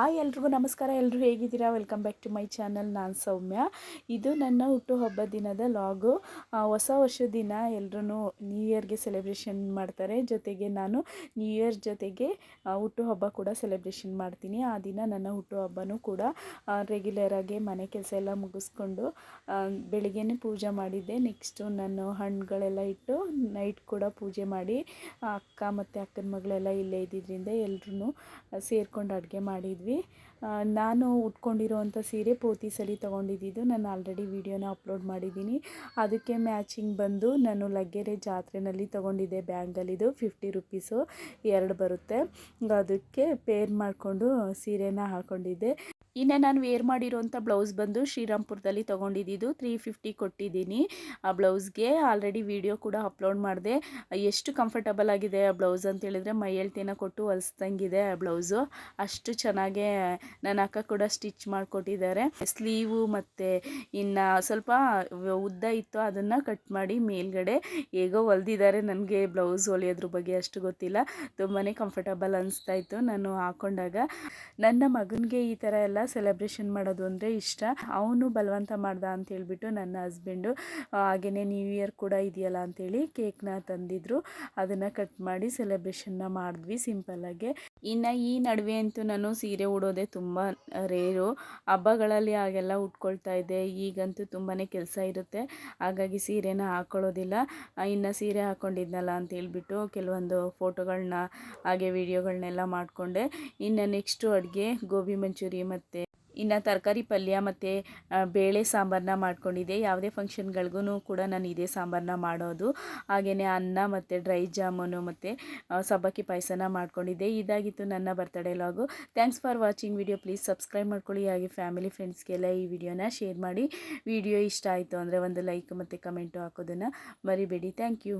ಆ ಎಲ್ರಿಗೂ ನಮಸ್ಕಾರ. ಎಲ್ಲರೂ ಹೇಗಿದ್ದೀರಾ? Welcome back to my channel ನಾನು ಸೌಮ್ಯ. ಇದು ನನ್ನ ಹುಟ್ಟುಹಬ್ಬ ದಿನದ ಲಾಗು ಹೊಸ ವರ್ಷದ ದಿನ ಎಲ್ಲರೂ ನ್ಯೂ ಇಯರ್ಗೆ ಸೆಲೆಬ್ರೇಷನ್ ಮಾಡ್ತಾರೆ. ಜೊತೆಗೆ ನಾನು ನ್ಯೂ ಇಯರ್ ಜೊತೆಗೆ ಹುಟ್ಟುಹಬ್ಬ ಕೂಡ ಸೆಲೆಬ್ರೇಷನ್ ಮಾಡ್ತೀನಿ. ಆ ದಿನ ನನ್ನ ಹುಟ್ಟುಹಬ್ಬನೂ ಕೂಡ ರೆಗ್ಯುಲರಾಗಿ ಮನೆ ಕೆಲಸ ಎಲ್ಲ ಮುಗಿಸ್ಕೊಂಡು ಬೆಳಿಗ್ಗೆನೇ ಪೂಜೆ ಮಾಡಿದ್ದೆ. ನೆಕ್ಸ್ಟು ನಾನು ಹಣ್ಣುಗಳೆಲ್ಲ ಇಟ್ಟು ನೈಟ್ ಕೂಡ ಪೂಜೆ ಮಾಡಿ ಅಕ್ಕ ಮತ್ತು ಅಕ್ಕನ ಮಗಳೆಲ್ಲ ಇಲ್ಲೇ ಇದ್ದಿದ್ದರಿಂದ ಎಲ್ಲರೂ ಸೇರ್ಕೊಂಡು ಅಡುಗೆ ಮಾಡಿದ್ವಿ. ಆ, ನಾನು ಉಟ್ಕೊಂಡಿರೋವಂಥ ಸೀರೆ ಪೋತಿ ಸಲಿ ತೊಗೊಂಡಿದ್ದು ನಾನು ಆಲ್ರೆಡಿ ವಿಡಿಯೋನ ಅಪ್ಲೋಡ್ ಮಾಡಿದ್ದೀನಿ. ಅದಕ್ಕೆ ಮ್ಯಾಚಿಂಗ್ ಬಂದು ನಾನು ಲಗ್ಗೆರೆ ಜಾತ್ರೆನಲ್ಲಿ ತೊಗೊಂಡಿದ್ದೆ ಬ್ಯಾಂಗಲಿದು ಫಿಫ್ಟಿ ರುಪೀಸು ಎರಡು ಬರುತ್ತೆ. ಅದಕ್ಕೆ ಪೇರ್ ಮಾಡಿಕೊಂಡು ಸೀರೆನ ಹಾಕ್ಕೊಂಡಿದ್ದೆ ಇನ್ನು ನಾನು ವೇರ್ ಮಾಡಿರೋಂಥ ಬ್ಲೌಸ್ ಬಂದು ಶ್ರೀರಾಮ್ಪುರದಲ್ಲಿ ತೊಗೊಂಡಿದ್ದು ತ್ರೀ ಫಿಫ್ಟಿ ಕೊಟ್ಟಿದ್ದೀನಿ. ಆ ಬ್ಲೌಸ್ಗೆ ಆಲ್ರೆಡಿ ವಿಡಿಯೋ ಕೂಡ ಅಪ್ಲೋಡ್ ಮಾಡಿದೆ. ಎಷ್ಟು ಕಂಫರ್ಟಬಲ್ ಆಗಿದೆ ಆ ಬ್ಲೌಸ್ ಅಂತೇಳಿದರೆ ಮೈ ಎಳ್ತೇನ ಕೊಟ್ಟು ಹೊಲಿಸ್ದಂಗಿದೆ ಆ ಬ್ಲೌಸು ಅಷ್ಟು ಚೆನ್ನಾಗೇ ನನ್ನ ಅಕ್ಕ ಕೂಡ ಸ್ಟಿಚ್ ಮಾಡಿಕೊಟ್ಟಿದ್ದಾರೆ. ಸ್ಲೀವು ಮತ್ತು ಇನ್ನು ಸ್ವಲ್ಪ ಉದ್ದ ಇತ್ತು ಅದನ್ನು ಕಟ್ ಮಾಡಿ ಮೇಲ್ಗಡೆ ಹೇಗೋ ಹೊಲ್ದಿದ್ದಾರೆ ನನಗೆ ಬ್ಲೌಸ್ ಹೊಲಿಯೋದ್ರ ಬಗ್ಗೆ ಅಷ್ಟು ಗೊತ್ತಿಲ್ಲ. ತುಂಬಾ ಕಂಫರ್ಟಬಲ್ ಅನಿಸ್ತಾ ಇತ್ತು ನಾನು ಹಾಕೊಂಡಾಗ. ನನ್ನ ಮಗನಿಗೆ ಈ ಥರ ಎಲ್ಲ ಸೆಲೆಬ್ರೇಷನ್ ಮಾಡೋದು ಅಂದರೆ ಇಷ್ಟ. ಅವನು ಬಲವಂತ ಮಾಡ್ದ ಅಂತ ಹೇಳ್ಬಿಟ್ಟು ನನ್ನ ಹಸ್ಬೆಂಡು ಹಾಗೆಯೇ ನ್ಯೂ ಇಯರ್ ಕೂಡ ಇದೆಯಲ್ಲ ಅಂತೇಳಿ ಕೇಕ್ನ ತಂದಿದ್ರು. ಅದನ್ನು ಕಟ್ ಮಾಡಿ ಸೆಲೆಬ್ರೇಷನ್ನ ಮಾಡಿದ್ವಿ ಸಿಂಪಲ್ಲಾಗೆ ಇನ್ನು ಈ ನಡುವೆ ಅಂತೂ ನಾನು ಸೀರೆ ಉಡೋದೇ ತುಂಬ ರೇರು ಹಬ್ಬಗಳಲ್ಲಿ ಹಾಗೆಲ್ಲ ಉಟ್ಕೊಳ್ತಾ ಇದ್ದೆ. ಈಗಂತೂ ತುಂಬಾ ಕೆಲಸ ಇರುತ್ತೆ. ಹಾಗಾಗಿ ಸೀರೆನ ಹಾಕೊಳ್ಳೋದಿಲ್ಲ. ಇನ್ನು ಸೀರೆ ಹಾಕ್ಕೊಂಡಿದ್ನಲ್ಲ ಅಂತ ಹೇಳ್ಬಿಟ್ಟು ಕೆಲವೊಂದು ಫೋಟೋಗಳನ್ನ ಹಾಗೆ ವಿಡಿಯೋಗಳನ್ನೆಲ್ಲ ಮಾಡಿಕೊಂಡೆ. ಇನ್ನು ನೆಕ್ಸ್ಟು ಅಡುಗೆ ಗೋಬಿ ಮಂಚೂರಿ ಮತ್ತು ಇನ್ನು ತರಕಾರಿ ಪಲ್ಯ ಮತ್ತು ಬೇಳೆ ಸಾಂಬಾರನ್ನ ಮಾಡ್ಕೊಂಡಿದ್ದೆ. ಯಾವುದೇ ಫಂಕ್ಷನ್ಗಳಿಗೂ ಕೂಡ ನಾನು ಇದೇ ಸಾಂಬಾರನ್ನ ಮಾಡೋದು. ಹಾಗೆಯೇ ಅನ್ನ ಮತ್ತು ಡ್ರೈ ಜಾಮೂನು ಮತ್ತು ಸಬ್ಬಕ್ಕಿ ಪಾಯಸನ ಮಾಡ್ಕೊಂಡಿದ್ದೆ. ಇದಾಗಿತ್ತು ನನ್ನ birthday vlog thanks for watching video please subscribe ಮಾಡ್ಕೊಳ್ಳಿ. ಹಾಗೆ ಫ್ಯಾಮಿಲಿ ಫ್ರೆಂಡ್ಸ್ಗೆಲ್ಲ ಈ ವಿಡಿಯೋನ ಶೇರ್ ಮಾಡಿ. ವಿಡಿಯೋ ಇಷ್ಟ ಆಯಿತು ಅಂದರೆ ಒಂದು ಲೈಕ್ ಮತ್ತು ಕಮೆಂಟು ಹಾಕೋದನ್ನು ಮರಿಬೇಡಿ. Thank you